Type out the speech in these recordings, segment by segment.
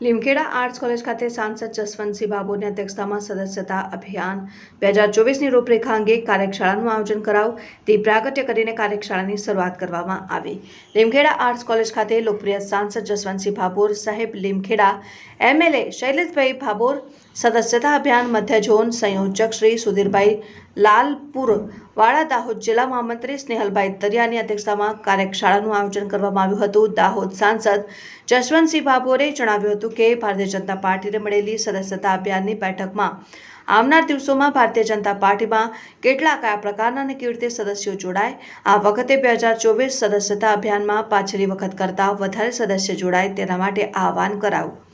Limkheda arts college ખાતે સાંસદ જસવંતસિંહ બાબુની અધ્યક્ષતામાં સદસ્યતા અભિયાન. બે હજાર ચોવીસની રૂપરેખા અંગે કાર્યશાળાનું આયોજન કરાવ તે પ્રાગટ્ય કરીને કાર્યશાળાની શરૂઆત કરવામાં આવી. લીમખેડા આર્ટ્સ કોલેજ ખાતે લોકપ્રિય સાંસદ જસવંતસિંહ ભાભોર, સાહેબ લીમખેડા એમએલએ શૈલેષભાઈ ભાભોર, સદસ્યતા અભિયાન મધ્ય ઝોન સંયોજક શ્રી સુધીરભાઈ લાલપુર વાળા દાહોદ જિલ્લા મંત્રી સ્નેહલભાઈ દરિયાની અધ્યક્ષતામાં કાર્યશાળાનું આયોજન કરવામાં આવ્યું હતું. દાહોદ સાંસદ જશવંતસિંહ ભાભોરે જણાવ્યું હતું કે, ભારતીય જનતા પાર્ટીને મળેલી સદસ્યતા અભિયાનની બેઠકમાં આવનાર દિવસોમાં ભારતીય જનતા પાર્ટીમાં કેટલા કયા પ્રકારના અને કેવી રીતે સદસ્યો જોડાય? આ વખતે બે હજાર ચોવીસ સદસ્યતા અભિયાનમાં પાછલી વખત કરતાં વધારે સદસ્ય જોડાય તેના માટે આહવાન કરાવું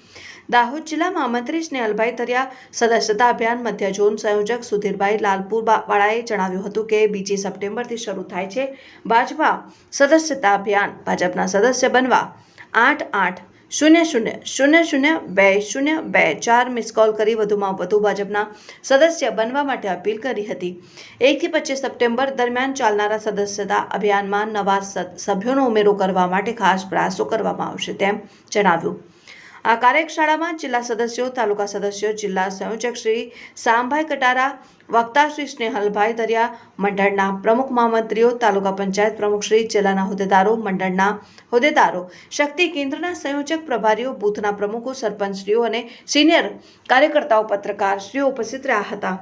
દાહોદ જિલ્લામાં મહામંત્રી સ્નેહલભાઈ તરિયા સદસ્યતા અભિયાન મધ્ય ઝોન સંયોજક સુધીરભાઈ લાલપુર વાળાએ જણાવ્યું હતું કે બીજી સપ્ટેમ્બરથી શરૂ થાય છે ભાજપા સદસ્યતા અભિયાન. ભાજપના સદસ્ય બનવા આઠ આઠ શૂન્ય શૂન્ય શૂન્ય શૂન્ય બે શૂન્ય બે ચાર મિસ કોલ કરી વધુમાં વધુ ભાજપના સદસ્ય બનવા માટે અપીલ કરી હતી. એકથી પચીસ સપ્ટેમ્બર દરમિયાન ચાલનારા સદસ્યતા અભિયાનમાં નવા સભ્યોનો ઉમેરો કરવા માટે ખાસ પ્રયાસો કરવામાં આવશે તેમ જણાવ્યું. આ કાર્યશાળામાં જિલ્લા સદસ્યો, તાલુકા સદસ્યો, જિલ્લા સંયોજક શ્રી સામભાઈ કટારા, વક્તા શ્રી સ્નેહલભાઈ દરિયા, મંડળના પ્રમુખ મહામંત્રીઓ, તાલુકા પંચાયત પ્રમુખ શ્રી, જિલ્લાના હોદ્દેદારો, મંડળના હોદ્દેદારો, શક્તિ કેન્દ્રના સંયોજક પ્રભારીઓ, બૂથના પ્રમુખો, સરપંચશ્રીઓ અને સિનિયર કાર્યકર્તાઓ, પત્રકારશ્રીઓ ઉપસ્થિત રહ્યા હતા.